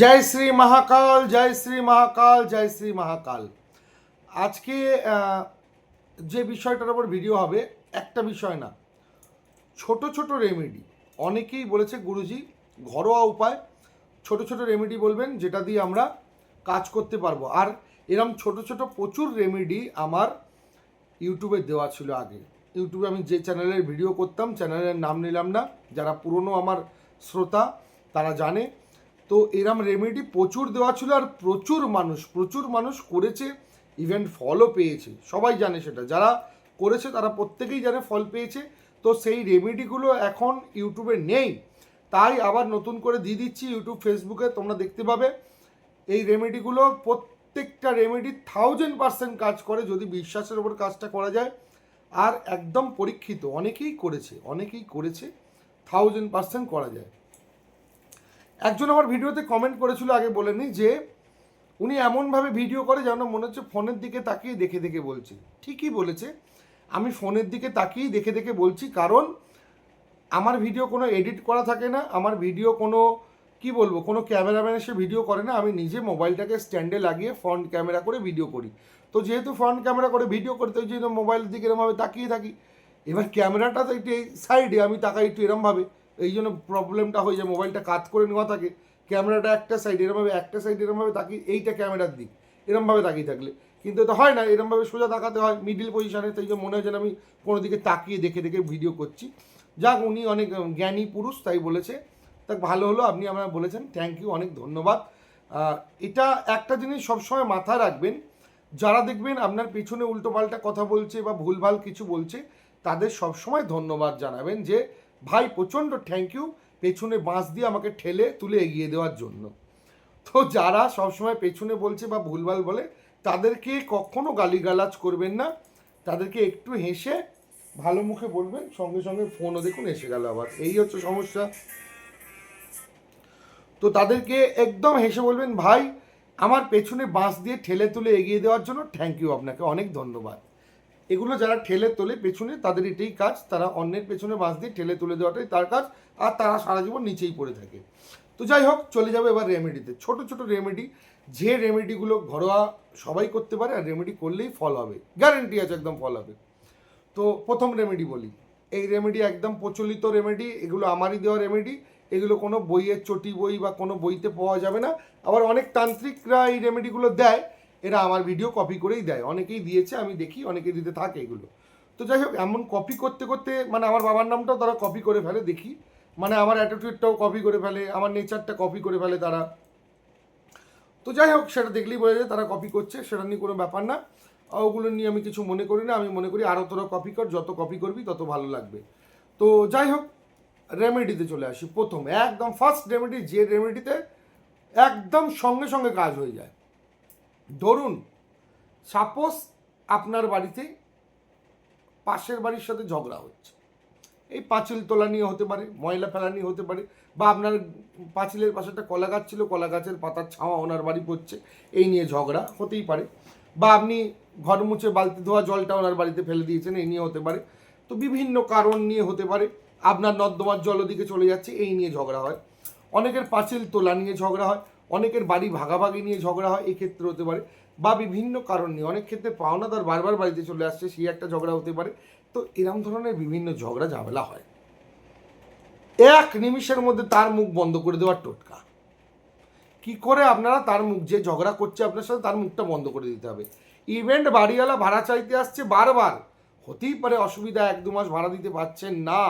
জয় শ্রী মহাকাল, জয় শ্রী মহাকাল, জয় শ্রী মহাকাল। আজকে যে বিষয়টার উপর ভিডিও হবে, একটা বিষয় না। ছোট ছোট রেমেডি অনেকেই বলেছে গুরুজি, ঘরোয়া উপায়, ছোট ছোট রেমেডি বলবেন, যেটা দিয়ে আমরা কাজ করতে পারব। আর এরম ছোট ছোট প্রচুর রেমেডি আমার ইউটিউবে দেওয়া ছিল আগে। ইউটিউবে আমি যে চ্যানেলের ভিডিও করতাম চ্যানেলের নাম নিলাম না। যারা পুরনো আমার শ্রোতা, তারা জানে। তো এরম রেমেডি প্রচুর দেওয়া ছিল আর প্রচুর মানুষ প্রচুর মানুষ করেছে ইভেন ফলও পেয়েছে। সবাই জানে সেটা। যারা করেছে তারা প্রত্যেকেই জানে ফল পেয়েছে। তো সেই রেমেডিগুলো এখন ইউটিউবে নেই। তাই আবার নতুন করে দিয়ে দিচ্ছি ইউটিউব ফেসবুকে তোমরা দেখতে পাবে। এই রেমেডিগুলো প্রত্যেকটা রেমেডি থাউজেন্ড পার্সেন্ট কাজ করে যদি বিশ্বাসের ওপর কাজটা করা যায়। আর একদম পরীক্ষিত, অনেকেই করেছে অনেকেই করেছে থাউজেন্ড পার্সেন্ট করা যায়। একজন আমার ভিডিওতে কমেন্ট করেছিল, আগে বলেনি, যে উনি এমনভাবে ভিডিও করে যেন মনে হচ্ছে ফোনের দিকে তাকিয়ে দেখে দেখে বলছে। ঠিকই বলেছে। আমি ফোনের দিকে তাকিয়েই দেখে দেখে বলছি, কারণ আমার ভিডিও কোনো এডিট করা থাকে না, আমার ভিডিও কোনো, কি বলব, কোনো ক্যামেরাম্যান এসে ভিডিও করে না, আমি নিজে মোবাইলটাকে স্ট্যান্ডে লাগিয়ে ফ্রন্ট ক্যামেরা করে ভিডিও করি। তো যেহেতু ফ্রন্ট ক্যামেরা করে ভিডিও করতে জন্য মোবাইলের দিকে এরমভাবে তাকিয়ে থাকি, এবার ক্যামেরাটা তো একটু এই সাইডে আমি তাকাই একটু এরমভাবে। এই জন্য প্রবলেমটা হয়ে যায় মোবাইলটা কাত করে নেওয়া থাকে ক্যামেরাটা একটা সাইড এরমভাবে, একটা সাইড এরমভাবে তাকিয়ে, এইটা ক্যামেরার দিক, এরমভাবে তাকিয়ে থাকলে। কিন্তু এটা হয় না, এরমভাবে সোজা তাকাতে হয় মিডিল পজিশনে তাই জন্য মনে হয় যেন আমি কোনো দিকে তাকিয়ে দেখে দেখে ভিডিও করছি। যাক, উনি অনেক জ্ঞানী পুরুষ, তাই বলেছে। তা ভালো হলো, আপনি আমরা বলেছেন থ্যাংক ইউ অনেক ধন্যবাদ। এটা একটা জিনিস সবসময় মাথায় রাখবেন, যারা দেখবেন আপনার পিছনে উল্টোপাল্টা কথা বলছে বা ভুলভাল কিছু বলছে, তাদের সবসময় ধন্যবাদ জানাবেন যে ভাই, প্রচণ্ড থ্যাংক ইউ পেছনে বাঁশ দিয়ে আমাকে ঠেলে তুলে এগিয়ে দেওয়ার জন্য। তো যারা সবসময় পেছনে বলছে বা ভুলভাল বলে, তাদেরকে কখনো গালিগালাজ করবেন না। তাদেরকে একটু হেসে ভালো মুখে বলবেন, সঙ্গে সঙ্গে ফোনও দেখুন, এসে গেল আবার। এই হচ্ছে সমস্যা। তো তাদেরকে একদম হেসে বলবেন, ভাই, আমার পেছনে বাঁশ দিয়ে ঠেলে তুলে এগিয়ে দেওয়ার জন্য থ্যাংক ইউ আপনাকে, অনেক ধন্যবাদ। এগুলো যারা ঠেলে তোলে পেছনে তাদের এটাই কাজ। তারা অন্যের পেছনে বাঁশ দিয়ে ঠেলে তুলে দেওয়াটাই তার কাজ। আর তারা সারা জীবন নিচেই পড়ে থাকে। তো যাই হোক, চলে যাবে এবার রেমেডিতে ছোট ছোট রেমেডি যে রেমেডিগুলো ঘরোয়া সবাই করতে পারে, আর রেমেডি করলেই ফল হবে। গ্যারেন্টি আছে, একদম ফল হবে। তো প্রথম রেমেডি বলি। এই রেমেডি একদম প্রচলিত রেমেডি এগুলো আমারই দেওয়া রেমেডি এগুলো কোনো বইয়ের চটি বই বা কোনো বইতে পাওয়া যাবে না। আবার অনেক তান্ত্রিকরা এই রেমেডিগুলো দেয়। এরা আমার ভিডিও কপি করেই দেয়। অনেকেই দিয়েছে, আমি দেখি, অনেকে দিতে থাকে এগুলো। তো যাই হোক, এমন কপি করতে করতে মানে আমার বাবার নামটাও তারা কপি করে ফেলে, দেখি। মানে আমার অ্যাটিটিউডটাও কপি করে ফেলে, আমার নেচারটা কপি করে ফেলে তারা। তো যাই হোক, সেটা দেখলেই বোঝা যায় তারা কপি করছে, সেটা নিয়ে কোনো ব্যাপার না। ওগুলো নিয়ে আমি কিছু মনে করি না, আমি মনে করি আরও তোরা কপি কর, যত কপি করবি তত ভালো লাগবে। তো যাই হোক রেমেডিতে চলে আসি প্রথম। একদম ফার্স্ট রেমেডি যে রেমেডিতে একদম সঙ্গে সঙ্গে কাজ হয়ে যায়। ধরুন সাপোজ আপনার বাড়িতে পাশের বাড়ির সাথে ঝগড়া হচ্ছে। এই পাঁচিল তোলা নিয়ে হতে পারে, ময়লা ফেলা নিয়ে হতে পারে, বা আপনার পাঁচিলের পাশে একটা কলা গাছ ছিল, কলা গাছের পাতার ছাওয়া ওনার বাড়ি পড়ছে, এই নিয়ে ঝগড়া হতেই পারে। বা আপনি ঘর মুছে বালতি ধোয়া জলটা ওনার বাড়িতে ফেলে দিয়েছেন, এই নিয়ে হতে পারে। তো বিভিন্ন কারণ নিয়ে হতে পারে, আপনার নর্দমার জল ওদিকে চলে যাচ্ছে, এই নিয়ে ঝগড়া হয়। অনেকের পাঁচিল তোলা নিয়ে ঝগড়া হয় অনেকের বাড়ি ভাগাভাগি নিয়ে ঝগড়া হয়, এই ক্ষেত্রে হতে পারে বা বিভিন্ন কারণ নিয়ে। অনেক ক্ষেত্রে পাওনাদার বারবার বাড়িতে চলে আসছে, সেই একটা ঝগড়া হতে পারে। তো এরকম ধরনের বিভিন্ন ঝগড়া, ঝামেলা হয়। এক নিমিষের মধ্যে তার মুখ বন্ধ করে দেওয়ার টোটকা। কি করে আপনারা তার মুখ, যে ঝগড়া করছে আপনার সাথে, তার মুখটা বন্ধ করে দিতে হবে? ইভেন্ট বাড়িওয়ালা ভাড়া চাইতে আসছে বারবার। হতেই পারে অসুবিধা, এক দু মাস ভাড়া দিতে পারছেন না।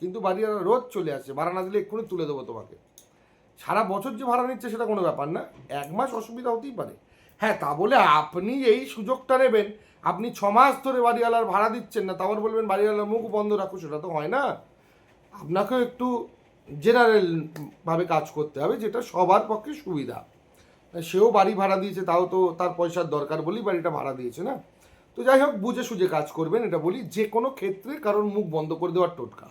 কিন্তু বাড়িওয়ালা রোজ চলে আসছে ভাড়া না দিলে এক্ষুনি তুলে দেবো তোমাকে। সারা বছর যে ভাড়া নিচ্ছে সেটা কোনো ব্যাপার না, এক মাস অসুবিধা হতেই পারে। হ্যাঁ তা বলে আপনি এই সুযোগটা নেবেন, আপনি ছ মাস ধরে বাড়িওয়ালার ভাড়া দিচ্ছেন না তারপর বলবেন বাড়িওয়ালার মুখ বন্ধ রাখো, সেটা তো হয় না। আপনাকেও একটু জেনারেল ভাবে কাজ করতে হবে, যেটা সবার পক্ষে সুবিধা। সেও বাড়ি ভাড়া দিয়েছে, তাও তো তার পয়সার দরকার বলেই বাড়িটা ভাড়া দিয়েছে না। তো যাই হোক, বুঝে সুঝে কাজ করবেন, এটা বলি, যে কোনো ক্ষেত্রে কারণ মুখ বন্ধ করে দেওয়ার টোটকা।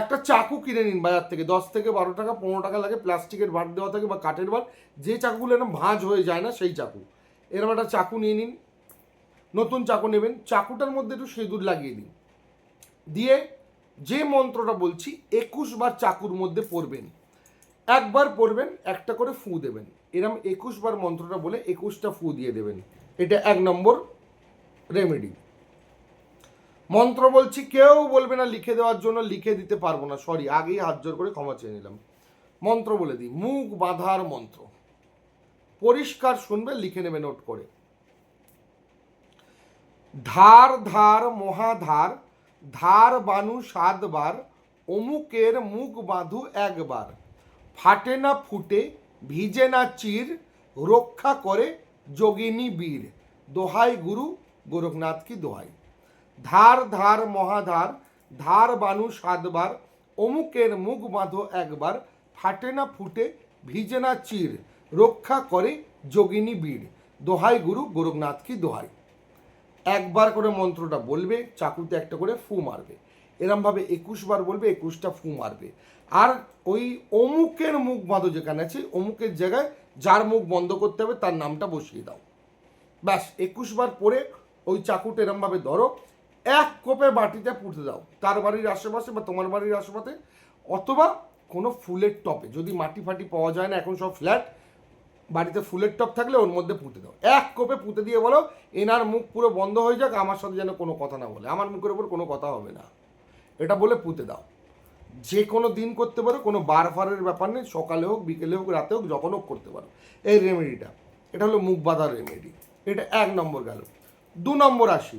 একটা চাকু কিনে নিন বাজার থেকে। দশ থেকে বারো টাকা, পনেরো টাকা লাগে প্লাস্টিকের বার দেওয়া থাকে বা কাঠের বার যে চাকুগুলো এরকম ভাঁজ হয়ে যায় না, সেই চাকু। এরকম একটা চাকু নিয়ে নিন। নতুন চাকু নেবেন। চাকুটার মধ্যে একটু সিঁদুর লাগিয়ে দিন। দিয়ে যে মন্ত্রটা বলছি, একুশ বার চাকুর মধ্যে পড়বেন একবার পড়বেন একটা করে ফু দেবেন। এরম একুশ বার মন্ত্রটা বলে একুশটা ফু দিয়ে দেবেন। এটা এক নম্বর রেমেডি মন্ত্র বলছি, কেউ বলবে না লিখে দেওয়ার জন্য লিখে দিতে পারব না সরি আগেই হাত জোর করে ক্ষমা চেয়ে নিলাম। মন্ত্র বলে দিই, মুখ বাঁধার মন্ত্র। পরিষ্কার শুনবে, লিখে নেবে নোট করে। ধার ধার, মহাধার, ধার বানু সাতবার অমুকের মুখ বাঁধু একবার ফাটে না ফুটে, ভিজে না চির, রক্ষা করে যোগিনী বীর। দোহাই গুরু, গোরখনাথ কি দোহাই? ধার ধার, মহাধার, ধার বানু সাতবার, অমুকের মুখ বাঁধো একবার, ফাটে না ফুটে, ভিজে না চির, রক্ষা করে যোগিনী বীর। দোহাই গুরু, গোরখনাথ কি দোহাই? একবার করে মন্ত্রটা বলবে, চাকুতে একটা করে ফু মারবে। এরমভাবে একুশ বার বলবে, একুশটা ফু মারবে। আর ওই অমুকের মুখ বাঁধো যেখানে আছে, অমুকের জায়গায় যার মুখ বন্ধ করতে হবে, তার নামটা বসিয়ে দাও। ব্যাস, একুশ বার পরে ওই চাকুটা এরমভাবে ধরো এক কোপে বাটিতে পুঁতে দাও। তার বাড়ির আশেপাশে বা তোমার বাড়ির আশেপাশে অথবা কোনো ফুলের টপে যদি মাটি ফাটি পাওয়া যায় না, এখন সব ফ্ল্যাট, বাড়িতে ফুলের টপ থাকলে ওর মধ্যে পুঁতে দাও। এক কোপে পুঁতে দিয়ে বলো, এনার মুখ পুরো বন্ধ হয়ে যাক, আমার সাথে যেন কোনো কথা না বলে। আমার মুখের ওপর কোনো কথা হবে না। এটা বলে পুঁতে দাও। যে কোনো দিন করতে পারো, কোনো বার ফারের ব্যাপার নেই। সকালে হোক, বিকেলে হোক, রাতে হোক, যখন হোক করতে পারো। এই রেমেডিটা এটা হলো মুখ বাঁধার রেমেডি এটা এক নম্বর গেল। দু নম্বর আসি।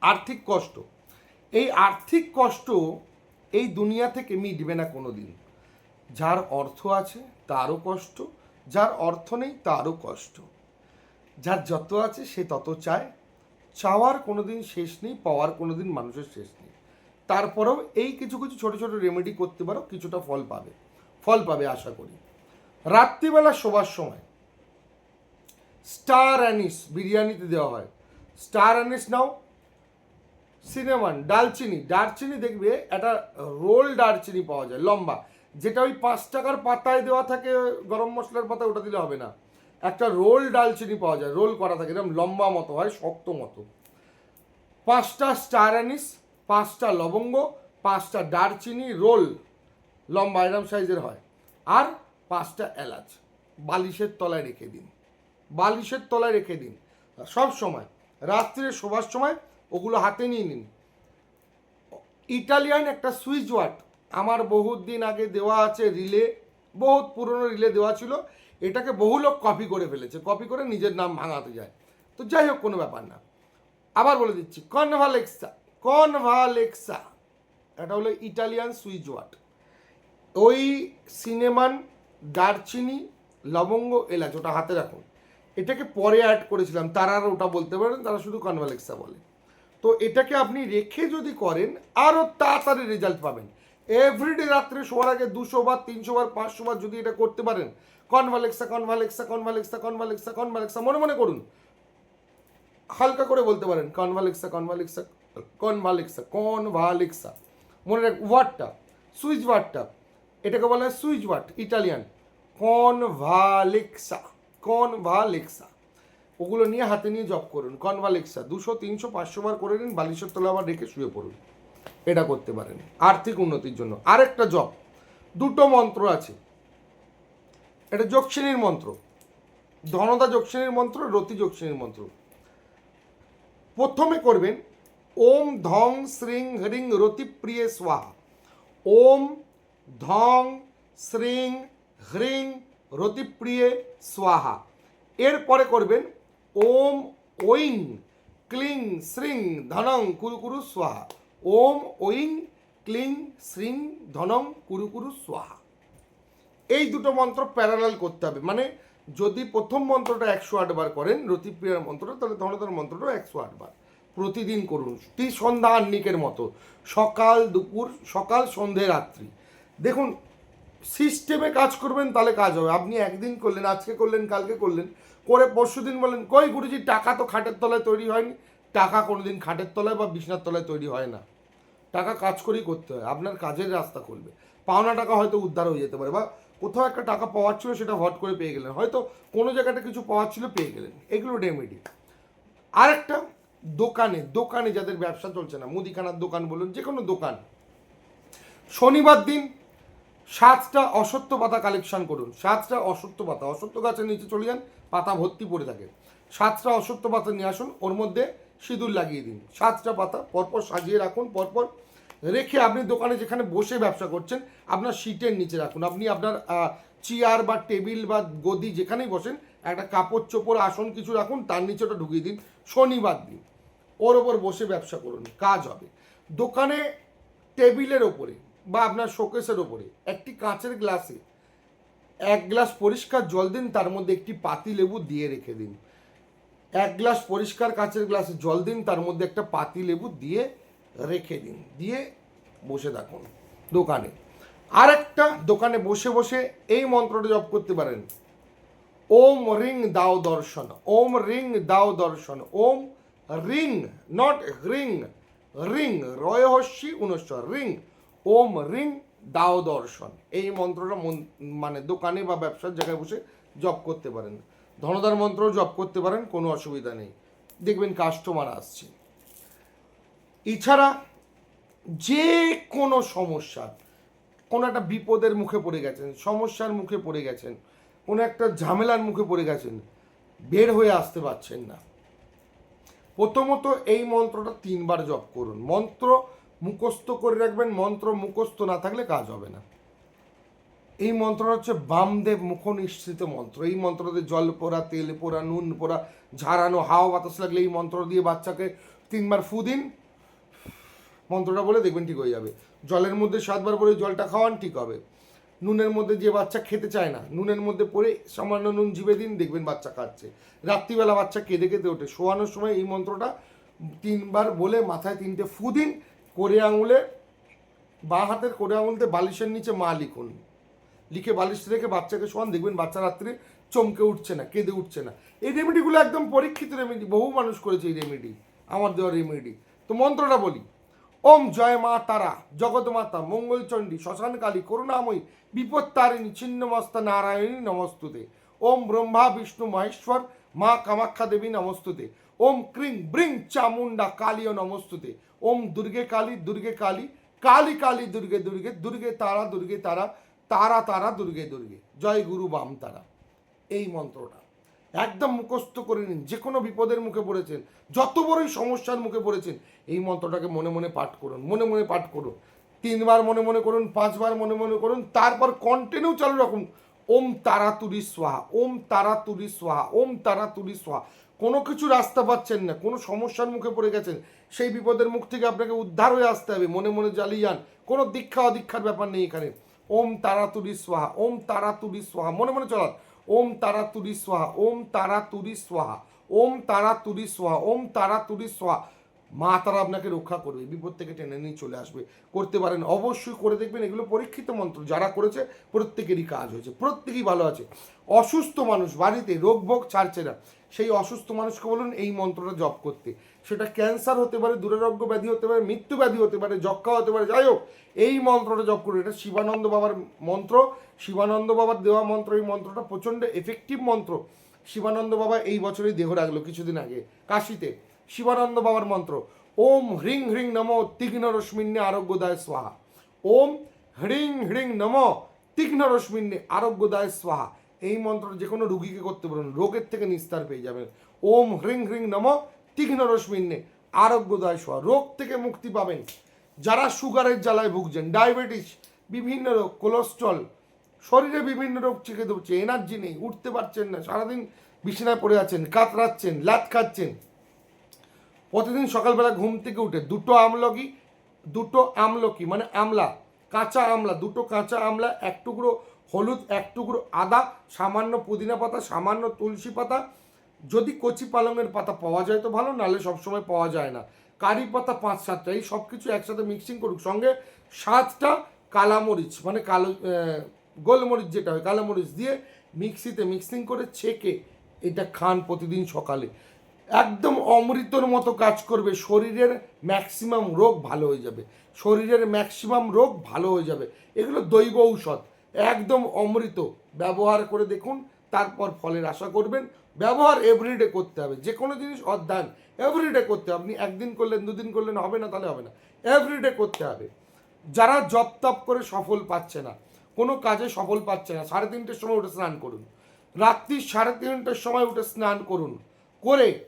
আর্থিক কষ্ট। এই আর্থিক কষ্ট এই দুনিয়া থেকে মিটবে না কোনো দিন যার অর্থ আছে তারও কষ্ট, যার অর্থ নেই তারও কষ্ট। যার যত আছে সে তত চায়। চাওয়ার কোনো দিন শেষ নেই, পাওয়ার কোনো দিন মানুষের শেষ নেই। তারপরেও এই কিছু কিছু ছোটো ছোটো রেমেডি করতে পারো, কিছুটা ফল পাবে। ফল পাবে আশা করি। রাত্রিবেলা শোবার সময়। স্টার অ্যানিস বিরিয়ানিতে দেওয়া হয়। স্টার অ্যানিস নাও সিনেমান ডালচিনি দারচিনি দেখবে একটা রোল দারচিনি পাওয়া যায়, লম্বা। যেটা ওই পাঁচ টাকার পাতায় দেওয়া থাকে, গরম মশলার পাতা ওটা দিলে হবে না। একটা রোল ডালচিনি পাওয়া যায় রোল করা থাকে এরকম লম্বা মতো হয়, শক্ত মতো। পাঁচটা স্টার অ্যানিস পাঁচটা লবঙ্গ, পাঁচটা দারচিনি রোল লম্বা এরম সাইজের হয়। আর পাঁচটা এলাচ। বালিশের তলায় রেখে দিন। বালিশের তলায় রেখে দিন। সব সময়। রাত্রে শোবার সময় ওগুলো হাতে নিয়ে নিন। ইটালিয়ান একটা সুইচ ওয়াট আমার বহুত দিন আগে দেওয়া আছে রিলে, বহুত পুরনো রিলে দেওয়া ছিল। এটাকে বহু লোক কপি করে ফেলেছে। কপি করে নিজের নাম ভাঙাতে যায়। তো যাই হোক, কোনো ব্যাপার না। আবার বলে দিচ্ছি কনভালেক্সা কনভালেক্সা এটা হলো ইটালিয়ান সুইচ ওয়াট ওই সিনেমান, দারচিনি, লবঙ্গ, এলাচ, ওটা হাতে রাখুন। এটাকে পরে অ্যাড করেছিলাম। তারা আর ওটা বলতে পারেন তারা শুধু কনভালেক্সা বলে। তো এটাকে আপনি রেখে যদি করেন আরও তাড়াতাড়ি রেজাল্ট পাবেন। এভরিডে রাত্রে শোয়ার আগে দুশো বার, তিনশো বার, পাঁচশো বার যদি এটা করতে পারেন কনভালেক্সা কনভালেক্সা কনভালেক্সা কনভালেক্সা কনভালেক্সা মনে মনে করুন। হালকা করে বলতে পারেন কনভালেক্সা কনভালেক্সা কনভালেক্সা কনভালেক্সা মনে রাখ ওয়ার্ডটা সুইচ ওয়ার্ডটা এটাকে বলা হয় সুইচ ওয়ার্ড ইটালিয়ান কনভালেক্সা কনভালেক্সা ওগুলো নিয়ে হাতে নিয়ে জব করুন। কনভালেক্সা দুশো, তিনশো, পাঁচশো বার করে নিন, বালিশের তলা আবার রেখে শুয়ে পড়ুন। এটা করতে পারেন। আর্থিক উন্নতির জন্য। আরেকটা জব দুটো মন্ত্র আছে। এটা যোগশ্রেণীর মন্ত্র। ধনদা যোগশ্রেণীর মন্ত্র, রতি যোগশ্রেণীর মন্ত্র। প্রথমে করবেন, ওম ধং শ্রিং হ্রিং রতিপ্রিয়ে স্বাহা। ওম ধং শ্রিং হ্রিং রতিপ্রিয়ে স্বাহা। এরপরে করবেন ওম ওইং, ক্লিং শ্রিং ধনং কুরু কুরু স্বাহা। ওম ওইং, ক্লিং শ্রিং ধনং কুরু কুরু স্বাহা। এই দুটো মন্ত্র প্যারালাল করতে হবে। মানে যদি প্রথম মন্ত্রটা একশো আটবার করেন, রতিপ্রিয়ার মন্ত্রটা, তাহলে ধনতার মন্ত্রটা একশো আটবার প্রতিদিন করুন। তি সন্ধ্যা আহ্নিকের মতো। সকাল দুপুর, সকাল সন্ধে রাত্রি। দেখুন সিস্টেমে কাজ করবেন, তাহলে কাজ হবে। আপনি একদিন করলেন, আজকে করলেন, কালকে করলেন। করে পরশু দিন বলেন, কই গুরুজি, টাকা তো খাটের তলায় তৈরি হয়নি। টাকা কোনোদিন খাটের তলায় বা বিছনার তলায় তৈরি হয় না। টাকা কাজ করেই করতে হয়, আপনার কাজের রাস্তা খুলবে। পাওনা টাকা হয়তো উদ্ধার হয়ে যেতে পারে, বা কোথাও একটা টাকা পাওয়ার ছিল সেটা হট করে পেয়ে গেলেন। হয়তো কোনো জায়গাটা কিছু পাওয়ার ছিল পেয়ে গেলেন। এগুলো রেমেডি আরেকটা, দোকানে দোকানে যাদের ব্যবসা চলছে না, মুদিখানার দোকান বলুন যে কোনো দোকান। শনিবার দিন সাতটা অসত্য পাতা কালেকশন করুন। সাতটা অসত্য পাতা। অসত্য গাছের নিচে চলে যান, পাতা ভর্তি পড়ে থাকে। সাতটা অসত্য পাতা নিয়ে আসুন, ওর মধ্যে সিঁদুর লাগিয়ে দিন। সাতটা পাতা পরপর সাজিয়ে রাখুন, পরপর রেখে আপনি দোকানে যেখানে বসে ব্যবসা করছেন, আপনার সিটের নিচে রাখুন। আপনি আপনার চেয়ার বা টেবিল বা গদি যেখানেই বসেন, একটা কাপড় চোপড় আসন কিছু রাখুন, তার নিচে ওটা ঢুকিয়ে দিন। শনিবার দিন ওর ওপর বসে ব্যবসা করুন, কাজ হবে। দোকানে টেবিলের ওপরে বা আপনার শোকেসের ওপরে। একটি কাঁচের গ্লাসে এক গ্লাস পরিষ্কার জল দিন, তার মধ্যে একটি পাতি লেবু দিয়ে রেখে দিন। এক গ্লাস পরিষ্কার কাঁচের গ্লাসে জল দিন, তার মধ্যে একটা পাতি লেবু দিয়ে রেখে দিন। দিয়ে বসে থাকুন দোকানে। আর একটা দোকানে বসে বসে এই মন্ত্রটা জপ করতে পারেন। ওম রিং দাও দর্শন, ওম রিং দাও দর্শন, ওম রিং, নট রিং রিং রয় হস্যি উনস্বর রিং ওম রিং দাও দর্শন। এই মন্ত্রটা মন- দোকানে বা ব্যবসার জায়গায় বসে জপ করতে পারেন। ধনদার মন্ত্র জপ করতে পারেন, কোনো অসুবিধা নেই। দেখবেন কাস্টমার আসছে। এছাড়া যে কোনো সমস্যা, কোনো একটা বিপদের মুখে পড়ে গেছেন, সমস্যার মুখে পড়ে গেছেন, কোনো একটা ঝামেলার মুখে পড়ে গেছেন, বের হয়ে আসতে পারছেন না। প্রথমত এই মন্ত্রটা তিনবার জপ করুন। মন্ত্র মুখস্থ করে রাখবেন, মন্ত্র মুখস্থ না থাকলে কাজ হবে না। এই মন্ত্রটা হচ্ছে বামদেব মুখ নিঃসৃত মন্ত্র। এই মন্ত্রতে জল পোড়া, তেল পোড়া, নুন পোড়া, ঝাড়ানো, হাওয়া বাতাস লাগলে এই মন্ত্র দিয়ে বাচ্চাকে তিনবার ফু দিন। মন্ত্রটা বলে দেখবেন ঠিক হয়ে যাবে। জলের মধ্যে সাতবার পরে জলটা খাওয়ান, ঠিক হবে। নুনের মধ্যে যে বাচ্চা খেতে চায় না, নুনের মধ্যে পরে সামান্য নুন জিভে দিন, দেখবেন বাচ্চা খাচ্ছে। রাত্রিবেলা বাচ্চা কেঁদে কেঁদে ওঠে। শোয়ানোর সময় এই মন্ত্রটা তিনবার বলে মাথায় তিনটে ফু দিন করে আঙুলে, বাঁ হাতের করে আঙুলতে বালিশের নিচে মা লিখুন। লিখে বালিশ রেখে বাচ্চাকে শোয়ান, দেখবেন বাচ্চা রাত্রে চমকে উঠছে না, কেঁদে উঠছে না। এই রেমেডিগুলো একদম পরীক্ষিত রেমেডি বহু মানুষ করেছে এই রেমেডি আমার দেওয়া রেমেডি তো মন্ত্রটা বলি, ওম জয় মা তারা, জগৎ মাতা মঙ্গলচণ্ডী শ্মশানকালী করুণাময়ী, বিপত্তারিণী, ছিন্নমস্তা নারায়ণী নমস্তুতে। ওম ব্রহ্মা, বিষ্ণু, মহেশ্বর মা কামাখ্যা দেবী নমস্তুতে। ওম ক্রিং ব্রিং চামুন্ডা কালীয় নমস্তুতে। ওম দুর্গে কালী দুর্গে কালী কালী কালী দুর্গে দুর্গে দুর্গে তারা দুর্গে তারা তারা তারা, দুর্গে দুর্গে। জয় গুরু বাম তারা। এই মন্ত্রটা। একদম মুখস্থ করে নিন যে কোনো বিপদের মুখে পড়েছেন, যত বড়ই সমস্যার মুখে পড়েছেন, এই মন্ত্রটাকে মনে মনে পাঠ করুন, মনে মনে পাঠ করুন। তিনবার মনে মনে করুন, পাঁচবার মনে মনে করুন, তারপর কন্টিনিউ চালু রাখুন। ওম তারা তুরি সোহা ওম তারা তুরি সোহা ওম তারা তুরি সোহা কোনো কিছু রাস্তা পাচ্ছেন না, কোনো সমস্যার মুখে পড়ে গেছেন, সেই বিপদের মুখ থেকে আপনাকে উদ্ধার হয়ে আসতে হবে, মনে মনে জ্বালিয়ে যান কোনো দীক্ষা অদীক্ষার ব্যাপার নেই এখানে। ওম তারা তুরি সোহা ওম তারা তুরি সোহা মনে মনে চলান। ওম তারা তুরি সোহা ওম তারা তুরি সোহা ওম তারা তুরি সোহা ওম তারা তুরি সোহা মা তারা আপনাকে রক্ষা করবে, বিপদ থেকে টেনে নিয়ে চলে আসবে। করতে পারেন, অবশ্যই করে দেখবেন, এগুলো পরীক্ষিত মন্ত্র। যারা করেছে, প্রত্যেকেরই কাজ হয়েছে, প্রত্যেকেই ভালো আছে। অসুস্থ মানুষ, বাড়িতে রোগ ভোগ ছাড়ছে না। সেই অসুস্থ মানুষকে বলুন, এই মন্ত্রটা জপ করতে। সেটা ক্যান্সার হতে পারে, দুরারোগ্য ব্যাধি হতে পারে, মৃত্যু ব্যাধি হতে পারে যক্ষা হতে পারে, যাই হোক, এই মন্ত্রটা জপ করুন। এটা শিবানন্দ বাবার মন্ত্র। শিবানন্দ বাবার দেওয়া মন্ত্র, এই মন্ত্রটা প্রচণ্ড এফেক্টিভ মন্ত্র। শিবানন্দ বাবা এই বছরই দেহ রাখল, কিছুদিন আগে। কাশিতে। শিবানন্দ বাবার মন্ত্র। ওম হ্রিং হ্রিং নম তীক্ষ্ণ রশ্মিন্নে আরোগ্যদায় স্বাহা। ওম হ্রিং হ্রিং নম তীক্ষ্ণ রশ্মিন্নে আরোগ্যদায় স্বাহা। এই মন্ত্র যে কোনো রুগীকে করতে পারেন, রোগের থেকে নিস্তার পেয়ে যাবেন। ওম হ্রিং হ্রিং নম তীক্ষ্ণ রশ্মিন্নে আরোগ্যদায় স্বাহা। রোগ থেকে মুক্তি পাবেন। যারা সুগারের জ্বালায় ভুগছেন, ডায়াবেটিস, বিভিন্ন রোগ, কোলেস্ট্রল, শরীরে বিভিন্ন রোগ চেকে ধরছে, এনার্জি নেই, উঠতে পারছেন না, সারাদিন বিছানায় পড়ে আছেন, কাতরাচ্ছেন, লাত খাচ্ছেন। প্রতিদিন সকালবেলা ঘুম থেকে উঠে দুটো আমলকি দুটো আমলকি মানে আমলা, কাঁচা আমলা, দুটো কাঁচা আমলা, এক টুকরো হলুদ, এক টুকরো আদা, সামান্য পুদিনা পাতা, সামান্য তুলসী পাতা। যদি কচি পালংয়ের পাতা পাওয়া যায় তো ভালো, নাহলে সবসময় পাওয়া যায় না। কারি পাতা পাঁচ সাতটা, এই সব কিছু একসাথে মিক্সিং করুক। সঙ্গে সাতটা কালামরিচ মানে কালো গোলমরিচ যেটা হয়, কালামরিচ দিয়ে মিক্সিতে মিক্সিং করে ছেঁকে এটা খান প্রতিদিন সকালে। একদম অমৃতর মতো কাজ করবে। শরীরের ম্যাক্সিমাম রোগ ভালো হয়ে যাবে। শরীরের ম্যাক্সিমাম রোগ ভালো হয়ে যাবে। এগুলো দৈব ঔষধ। একদম অমৃত। ব্যবহার করে দেখুন, তারপর ফলের আশা করবেন। ব্যবহার এভরিডে করতে হবে। যে কোনো জিনিস অধ্যয়ন এভরিডে করতে হবে। আপনি একদিন করলেন, দুদিন করলেন, হবে না, তাহলে হবে না। এভরিডে করতে হবে। যারা জপ তপ করে সফল পাচ্ছে না, কোনো কাজে সফল পাচ্ছে না, সাড়ে তিনটের সময় উঠে স্নান করুন। রাত্রি সাড়ে তিনটের সময় উঠে স্নান করুন। করে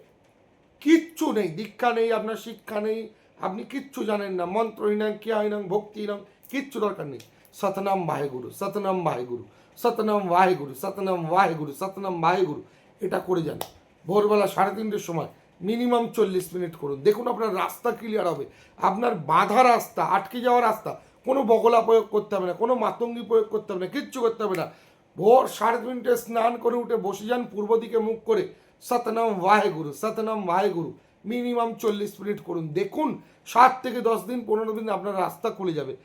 কিচ্ছু নেই, দীক্ষা নেই, আপনার শিক্ষা নেই, আপনি কিচ্ছু জানেন না মন্ত্রহীনাং ক্রিয়াহীনাং ভক্তিহীনাং কিচ্ছু দরকার নেই। সতনাম বাহেগুরু সতনাম বাহেগুরু সতনাম বাহেগুরু সতনাম বাহেগুরু সতনাম বাহেগুরু, এটা করে যান। ভোরবেলা সাড়ে তিনটের সময় মিনিমাম চল্লিশ মিনিট করুন। দেখুন আপনার রাস্তা ক্লিয়ার হবে। আপনার বাঁধা রাস্তা, আটকে যাওয়া রাস্তা, কোনো বগলা প্রয়োগ করতে হবে না, কোনো মাতঙ্গি প্রয়োগ করতে হবে না, কিচ্ছু করতে হবে না। ভোর সাড়ে তিনটে স্নান করে উঠে বসে যান পূর্ব দিকে মুখ করে। সতনাম গুরু সতনাম গুরু মিনিমাম চল্লিশ মিনিট করুন। দেখুন, সাত থেকে দশ দিন, পনেরো দিন আপনার রাস্তা খুলে যাবে।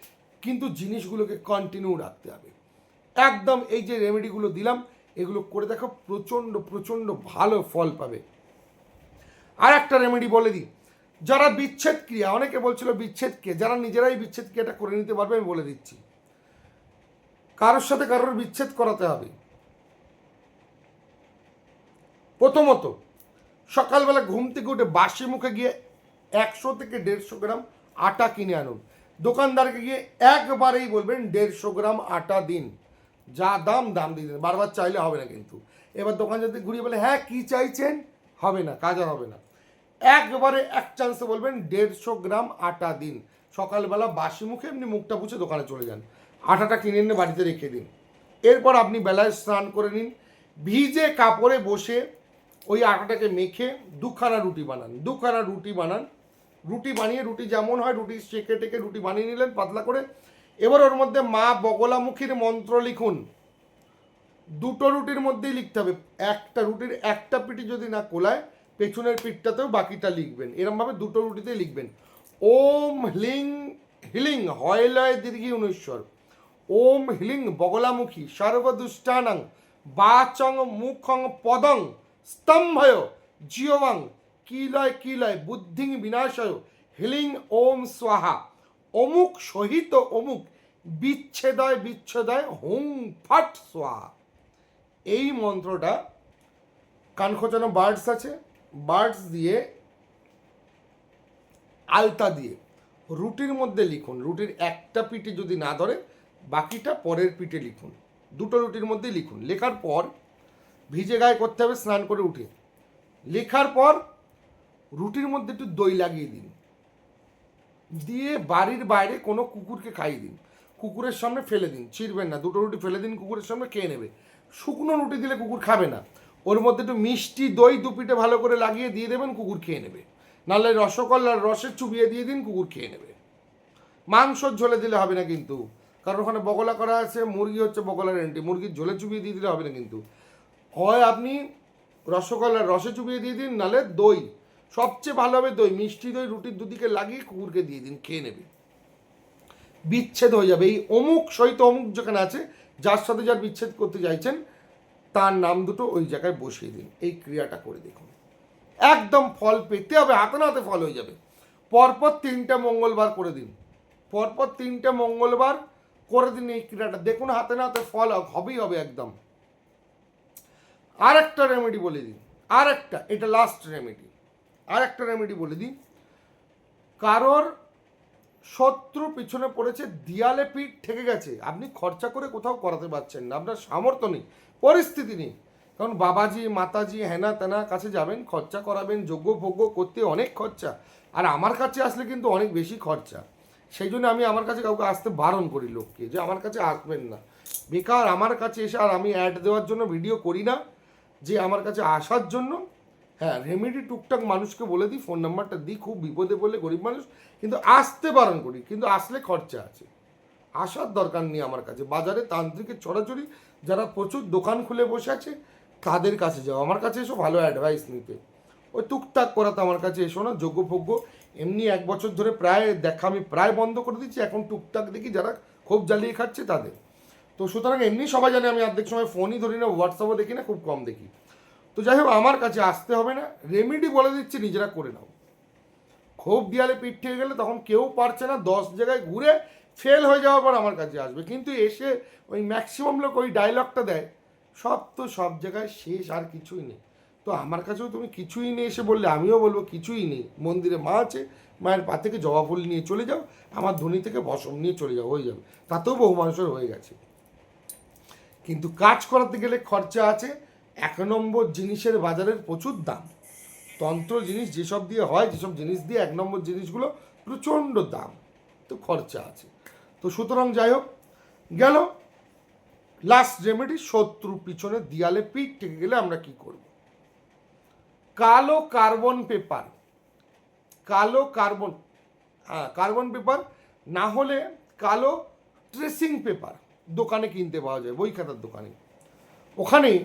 কিন্তু জিনিসগুলোকে কন্টিনিউ রাখতে হবে। একদম এই যে রেমেডিগুলো দিলাম, এগুলো করে দেখো, প্রচণ্ড প্রচণ্ড ভালো ফল পাবে। আর একটা রেমেডি বলে দিই। যারা বিচ্ছেদ ক্রিয়া, অনেকে বলছিল বিচ্ছেদ ক্রিয়া যারা নিজেরাই বিচ্ছেদ ক্রিয়াটা করে নিতে পারবে, আমি বলে দিচ্ছি। কারোর সাথে কারোর বিচ্ছেদ করাতে হবে। প্রথমত, সকালবেলা ঘুম থেকে উঠে বাসি মুখে গিয়ে একশো থেকে দেড়শো গ্রাম আটা কিনে আনুন। দোকানদারকে গিয়ে একবারেই বলবেন দেড়শো গ্রাম আটা দিন। যা দাম দাম দিয়ে দিন। বারবার চাইলে হবে না কিন্তু। এবার দোকান যদি ঘুরিয়ে বলে হ্যাঁ কী চাইছেন? হবে না, কাজ আর হবে না। একবারে এক চান্সে বলবেন দেড়শো গ্রাম আটা দিন। সকালবেলা বাসি মুখে এমনি মুখটা পুছে দোকানে চলে যান। আটাটা কিনে এনে বাড়িতে রেখে দিন। এরপর আপনি বেলায় স্নান করে নিন। ভিজে কাপড়ে বসে ওই আটাটাকে মেখে দুখানা রুটি বানান, দুখানা রুটি বানান। রুটি বানিয়ে, রুটি যেমন হয়, রুটি সেকে টেকে রুটি বানিয়ে নিলেন পাতলা করে। এবার ওর মধ্যে মা বগলামুখীর মন্ত্র লিখুন। দুটো রুটির মধ্যেই লিখতে হবে। একটা রুটির একটা পিঠি যদি না কোলায়, পেছনের পিঠটাতেও বাকিটা লিখবেন। এরমভাবে দুটো রুটিতে লিখবেন। ওম হ্লিং, হিলিং হয়লয় দীর্ঘি উনেশ্বর ওম হিলিং বগলামুখী সর্বদুষ্টানং বাচং মুখং পদং। স্তম্ভয় জিওবাং কিলয় কিলয়, বুদ্ধিং বিনাশয়, হিলিং ওম স্বাহা, অমুক সহিত অমুক, বিচ্ছেদয় বিচ্ছেদয় হুং ফট স্বাহা। এই মন্ত্রটা কান খোঁচানো বার্ডস আছে, বার্ডস দিয়ে আলতা দিয়ে রুটির মধ্যে লিখুন, রুটির একটা পিঠে যদি না ধরে, বাকিটা পরের পিঠে লিখুন, দুটো রুটির মধ্যে লিখুন, লেখার পর ভিজে গায়ে করতে হবে, স্নান করে উঠে। লেখার পর রুটির মধ্যে একটু দই লাগিয়ে দিন। দিয়ে বাড়ির বাইরে কোনো কুকুরকে খাইয়ে দিন। কুকুরের সামনে ফেলে দিন, ছিঁড়বেন না। দুটো রুটি ফেলে দিন, কুকুরের সামনে খেয়ে নেবে। শুকনো রুটি দিলে কুকুর খাবে না। ওর মধ্যে একটু মিষ্টি দই দু পিঠে ভালো করে লাগিয়ে দিয়ে দেবেন, কুকুর খেয়ে নেবে। নাহলে রসগোল্লার রসে চুবিয়ে দিয়ে দিন, কুকুর খেয়ে নেবে। মাংসর ঝোলে দিলে হবে না কিন্তু। কারণ ওখানে বগলা করা আছে, মুরগি হচ্ছে বগলার এন্টি মুরগির ঝোলে চুবিয়ে দিয়ে দিলে হবে না কিন্তু। হয় আপনি রসগোল্লার রসে চুবিয়ে দিয়ে দিন নাহলে দই। সবচেয়ে ভালো হবে দই। মিষ্টি দই, রুটির দুদিকে লাগিয়ে কুকুরকে দিয়ে দিন, খেয়ে নেবে। বিচ্ছেদ হয়ে যাবে। এই অমুক সহিত অমুক যেখানে আছে, যার সাথে যার বিচ্ছেদ করতে চাইছেন, তার নাম দুটো ওই জায়গায় বসিয়ে দিন। এই ক্রিয়াটা করে দেখুন। একদম ফল পেতে হবে, হাতে না হাতে ফল হয়ে যাবে। পরপর তিনটা মঙ্গলবার করে দিন। পরপর তিনটে মঙ্গলবার করে দিন এই ক্রিয়াটা। দেখুন হাতে না হাতে ফল হবেই হবে একদম। আর একটা রেমেডি বলে দিন। আর একটা এটা লাস্ট রেমেডি আর একটা রেমেডি বলে দিই কারোর শত্রু পিছনে পড়েছে, দিয়ালে পিঠ ঠেকে গেছে। আপনি খরচা করে কোথাও করাতে পারছেন না। আপনার সামর্থ্য নেই, পরিস্থিতি নেই। কারণ বাবাজি, মাতাজি, হেনা তেনা কাছে যাবেন, খরচা করাবেন, যোগ্য ভোগ্য করতে অনেক খরচা। আর আমার কাছে আসলে কিন্তু অনেক বেশি খরচা। সেই জন্য আমি আমার কাছে কাউকে আসতে বারণ করি লোককে, যে আমার কাছে আসবেন না। বেকার আমার কাছে এসে আর আমি অ্যাড দেওয়ার জন্য ভিডিও করি না। যে আমার কাছে আসার জন্য হ্যাঁ রেমেডি টুকটাক মানুষকে বলে দিই ফোন নাম্বারটা দিই, খুব বিপদে বলে গরিব মানুষ, কিন্তু আসতে বারণ করি, কিন্তু আসলে খরচা আছে। আসার দরকার নেই আমার কাছে। বাজারে তান্ত্রিকের ছড়াছড়ি যারা প্রচুর দোকান খুলে বসে আছে, তাদের কাছে যাও। আমার কাছে এসো, ভালো অ্যাডভাইস নিতে। ওই টুকটাক করা তো আমার কাছে এসো না যোগ্যভোগ্য এমনি এক বছর ধরে প্রায়, দেখা আমি প্রায় বন্ধ করে দিচ্ছি, এখন টুকটাক দেখি যারা খুব জ্বালিয়ে খাচ্ছে তাদের। তো সুতরাং এমনি সবাই জানে, আমি অর্ধেক সময় ফোনই ধরি না হোয়াটসঅ্যাপও দেখি না, খুব কম দেখি। তো যাই হোক, আমার কাছে আসতে হবে না রেমেডি বলে দিচ্ছি, নিজেরা করে নাও। খুব দেয়ালে পিঠ থেকে গেলে তখন কেউ পারছে না, দশ জায়গায় ঘুরে ফেল হয়ে যাওয়ার পর আমার কাছে আসবে। কিন্তু এসে ওই ম্যাক্সিমাম লোক ওই ডায়লগটা দেয়, সব তো সব জায়গায় শেষ, আর কিছুই নেই। তো আমার কাছেও তুমি কিছুই নেই এসে বললে, আমিও বলব কিছুই নেই। মন্দিরে মা আছে, মায়ের পা থেকে জবা ফুল নিয়ে চলে যাও, আমার ধনী থেকে ভসম নিয়ে চলে যাও, হয়ে যাবে। তাতেও বহু মানুষের হয়ে গেছে। কিন্তু কাজ করাতে গেলে খরচা আছে। এক নম্বর জিনিসের বাজারের প্রচুর দাম। তন্ত্র জিনিস যেসব দিয়ে হয়, যেসব জিনিস দিয়ে এক নম্বর জিনিসগুলো প্রচণ্ড দাম। তো খরচা আছে। তো সুতরাং যাই হোক, গেল। লাস্ট রেমেডি শত্রু পিছনে দিয়ালে পিঠ টেকে গেলে আমরা কি করব? কালো কার্বন পেপার কালো কার্বন হ্যাঁ কার্বন পেপার না হলে কালো ট্রেসিং পেপার দোকানে কিনতে পাওয়া যায়, বই খাতার দোকানে। ওখানে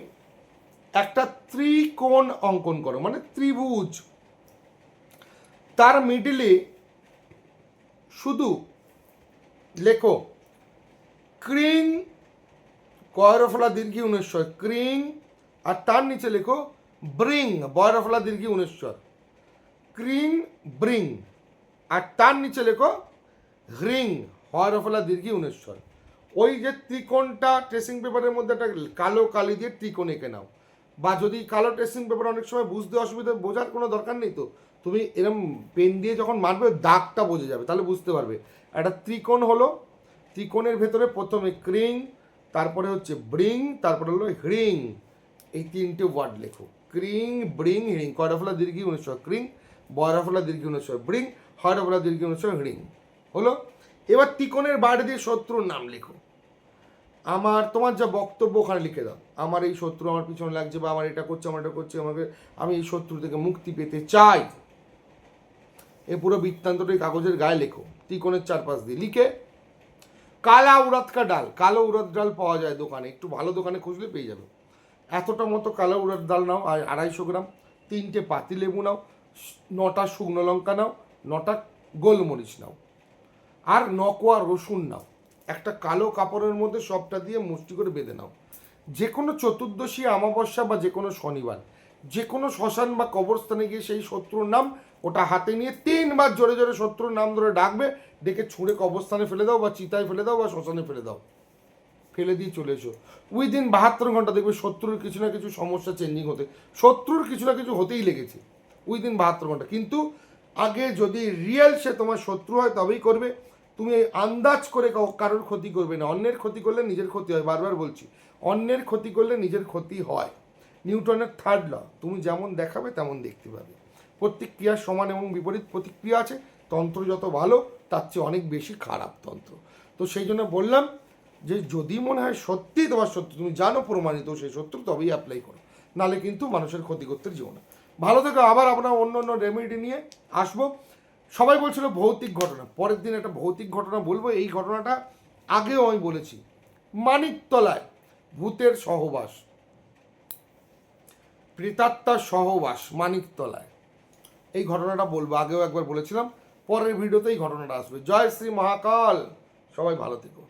একটা ত্রিকোণ অঙ্কন করো মানে ত্রিভুজ। তার মিডিলে শুধু লেখো, ক্রিং কয়রফলা দীর্ঘি উনিশ্বর, ক্রিং, আর তার নিচে লেখো, ব্রিং, বয়রফলা দীর্ঘি উনিশ্বর। ক্রিং, ব্রিং, আর তার নিচে লেখো, হ্রিং হরফলা দীর্ঘি উনিশ্বর। ওই যে ত্রিকোণটা ট্রেসিং পেপারের মধ্যে একটা কালো কালি দিয়ে ত্রিকোণ এঁকে নাও। বা যদি কালো ট্রেসিং পেপার অনেক সময় বুঝতে অসুবিধা, বোঝার কোনো দরকার নেই তো? তুমি এরম পেন দিয়ে যখন মারবে দাগটা বোঝা যাবে, তাহলে বুঝতে পারবে। একটা ত্রিকোণ হলো, ত্রিকোণের ভেতরে প্রথমে ক্রিং, তারপরে হচ্ছে ব্রিং, তারপরে হলো হ্রিং এই তিনটে ওয়ার্ড লেখো। ক্রিং, ব্রিং, হিড়িং। কয়রফলা দীর্ঘি উনিশশো ক্রিং বয়রফলা দীর্ঘি উনিশশো ব্রিং হরফলা দীর্ঘি উনিশশো হিড়িং। হলো? এবার ত্রিকোণের বাইরে দিয়ে শত্রুর নাম লেখো। আমার, তোমার যা বক্তব্য ওখানে লিখে দাও। আমার এই শত্রু আমার পিছনে লাগছে বা আমার এটা করছে, আমার এটা করছে, আমাকে, আমি এই শত্রু থেকে মুক্তি পেতে চাই। এ পুরো বৃত্তান্তটা এই কাগজের গায়ে লেখো। ত্রিকোণের চারপাশ দিয়ে লিখে, কালা উড়াতকা ডাল। কালো উড়াদ ডাল পাওয়া যায় দোকানে। একটু ভালো দোকানে খুঁজলে পেয়ে যাবে। এতটা মতো কালো উড়াদ ডাল নাও, আর আড়াইশো গ্রাম। তিনটে পাতি লেবু নাও, নটা শুকনো লঙ্কা নাও, নটা গোলমরিচ নাও। আর নকোয়া রসুন নাও। একটা কালো কাপড়ের মধ্যে সবটা দিয়ে মুষ্টি করে বেঁধে নাও। যে কোনো চতুর্দশী, অমাবস্যা বা যে কোনো শনিবার যে কোনো শ্মশান বা কবরস্থানে গিয়ে সেই শত্রুর নাম ওটা হাতে নিয়ে তিনবার জোরে জোরে শত্রুর নাম ধরে ডাকবে, ডেকে ছুঁড়ে কবরস্থানে ফেলে দাও বা চিতায় ফেলে দাও বা শ্মশানে ফেলে দাও। ফেলে দিয়ে চলে এসো। উইদিন বাহাত্তর ঘণ্টা দেখবে শত্রুর কিছু না কিছু সমস্যা চেঞ্জিং হতে, শত্রুর কিছু না কিছু হতেই লেগেছে। উইদিন বাহাত্তর ঘণ্টা। কিন্তু আগে যদি রিয়েল সে তোমার শত্রু হয় তবেই করবে। তুমি আন্দাজ করে কারোর ক্ষতি করবে না। অন্যের ক্ষতি করলে নিজের ক্ষতি হয়। বারবার বলছি, অন্যের ক্ষতি করলে নিজের ক্ষতি হয়। নিউটনের থার্ড ল তুমি যেমন দেখাবে তেমন দেখতে পাবে। প্রত্যেক ক্রিয়ার সমান এবং বিপরীত প্রতিক্রিয়া আছে। তন্ত্র যত ভালো, তার চেয়ে অনেক বেশি খারাপ তন্ত্র। তো সেই জন্য বললাম যে, যদি মনে হয় সত্যি তোমার সত্যি, তুমি জানো প্রমাণিত সেই সত্য, তবেই অ্যাপ্লাই করো। নালে কিন্তু মানুষের ক্ষতি করতে যেও না। ভালো থেকো। আবার আমরা অন্য অন্য রেমেডি নিয়ে আসব। সবাই বলছিল ভৌতিক ঘটনা। পরের দিন একটা ভৌতিক ঘটনা বলব, এই ঘটনাটা আগেও আমি বলেছি। মানিকতলায় ভূতের সহবাস। প্রেতাত্মার সহবাস মানিকতলায়। এই ঘটনাটা বলব, আগেও একবার বলেছিলাম। পরের ভিডিওতে এই ঘটনাটা আসবে। জয় শ্রী মহাকাল। সবাই ভালো থেকো।